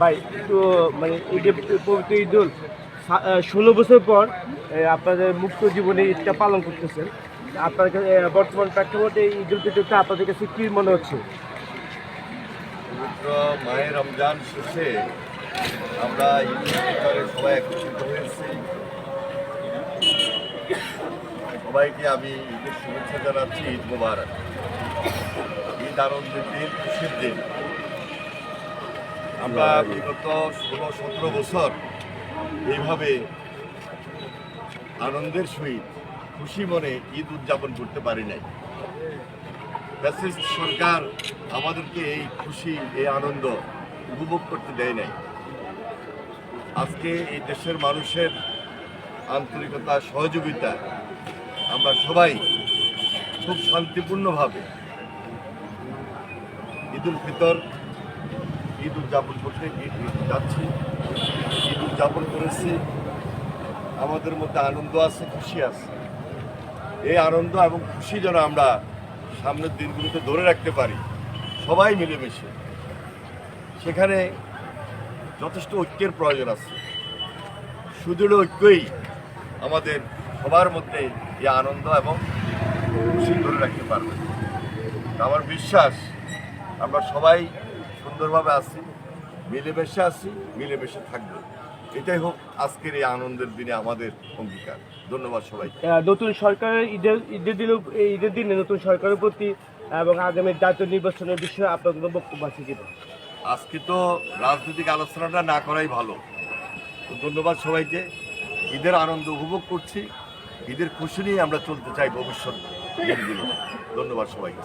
ভাই একটু মানে এই যে পবিত্র ঈদুল ষোলো বছর পর আপনাদের মুক্ত জীবনে ঈদটা পালন করতেছেন। আপনার কাছে, বর্তমান প্রেক্ষাপটে এই ঈদুল ফিতরটা আপনাদের কাছে কি মনে হচ্ছে? মায়ের রমজান শেষে আমরা সবাই একত্রিত হয়েছি। সবাইকে আমি ঈদের শুভেচ্ছা জানাচ্ছি ঈদ মোবারক। আনন্দের দিন খুশির দিন। আমরা বিগত ষোলো সতেরো বছর এইভাবে আনন্দের সহিত খুশি মনে ঈদ উদযাপন করতে পারি নাই। ফ্যাসিস্ট সরকার আমাদেরকে এই খুশি এই আনন্দ উপভোগ করতে দেয় নাই। আজকে এই দেশের মানুষের আন্তরিকতা সহযোগিতা আমরা সবাই খুব শান্তিপূর্ণভাবে ঈদ উল ফিতর, ঈদ উদযাপন করতে যাচ্ছি, ঈদ উদযাপন করেছি। আমাদের মধ্যে আনন্দ আছে, খুশি আছে। এই আনন্দ এবং খুশি যেন আমরা সামনের দিনগুলোতে ধরে রাখতে পারি, সবাই মিলেমিশে। সেখানে যথেষ্ট ঐক্যের প্রয়োজন আছে। সুদৃঢ় ঐক্যই আমাদের সবার মধ্যে এই আনন্দ এবং খুশি ধরে রাখতে পারবে। আমার বিশ্বাস আমরা সবাই সুন্দরভাবে আছি মিলেমিশে আছি মিলেমিশে থাকব। এটাই হোক আজকের এই আনন্দের দিনে আমাদের অঙ্গীকার। ধন্যবাদ সবাই নতুন সরকারের ঈদের ঈদের দিন এই ঈদের দিনে নতুন সরকারের প্রতি এবং আগামী জাতীয় নির্বাচনের বিষয়ে আপনার কোনো বক্তব্য আছে কিনা? আজকে তো রাজনৈতিক আলোচনাটা না করাই ভালো। ধন্যবাদ সবাইকে। ঈদের আনন্দ উপভোগ করছি। ঈদের খুশি নিয়ে আমরা চলতে চাই ভবিষ্যৎ ধন্যবাদ সবাইকে।